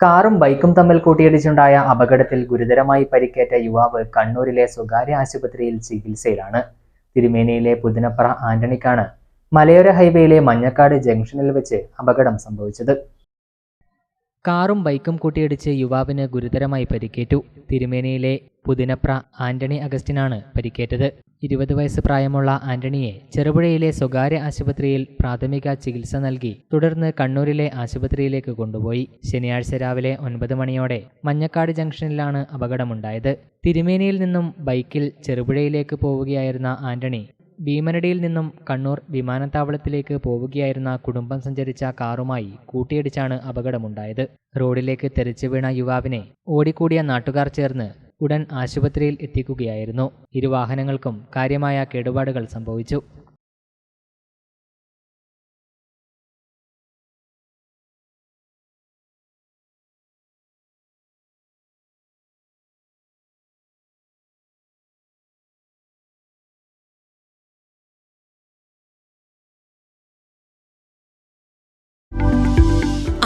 കാറും ബൈക്കും തമ്മിൽ കൂട്ടിയിടിച്ചുണ്ടായ അപകടത്തിൽ ഗുരുതരമായി പരിക്കേറ്റ യുവാവ് കണ്ണൂരിലെ സ്വകാര്യ ആശുപത്രിയിൽ ചികിത്സയിലാണ്. തിരുമേനിയിലെ പുതിനപ്ര ആന്റണിക്കാണ് മലയോര ഹൈവേയിലെ മഞ്ഞക്കാട് ജംഗ്ഷനിൽ വെച്ച് അപകടം സംഭവിച്ചത്. കാറും ബൈക്കും കൂട്ടിയിടിച്ച് യുവാവിന് ഗുരുതരമായി പരിക്കേറ്റു. തിരുമേനിയിലെ പുതിനപ്ര ആന്റണി അഗസ്റ്റിനാണ് പരിക്കേറ്റത്. ഇരുപത് വയസ്സ് പ്രായമുള്ള ആന്റണിയെ ചെറുപുഴയിലെ സ്വകാര്യ ആശുപത്രിയിൽ പ്രാഥമിക ചികിത്സ നൽകി തുടർന്ന് കണ്ണൂരിലെ ആശുപത്രിയിലേക്ക് കൊണ്ടുപോയി. ശനിയാഴ്ച രാവിലെ ഒൻപത് മണിയോടെ മഞ്ഞക്കാട് ജംഗ്ഷനിലാണ് അപകടമുണ്ടായത്. തിരുമേനിയിൽ നിന്നും ബൈക്കിൽ ചെറുപുഴയിലേക്ക് പോവുകയായിരുന്ന ആന്റണി ഭീമനടിയിൽ നിന്നും കണ്ണൂർ വിമാനത്താവളത്തിലേക്ക് പോവുകയായിരുന്ന കുടുംബം സഞ്ചരിച്ച കാറുമായി കൂട്ടിയിടിച്ചാണ് അപകടമുണ്ടായത്. റോഡിലേക്ക് തെറിച്ചു വീണ യുവാവിനെ ഓടിക്കൂടിയ നാട്ടുകാർ ചേർന്ന് ഉടൻ ആശുപത്രിയിൽ എത്തിക്കുകയായിരുന്നു. ഇരുവാഹനങ്ങൾക്കും കാര്യമായ കേടുപാടുകൾ സംഭവിച്ചു.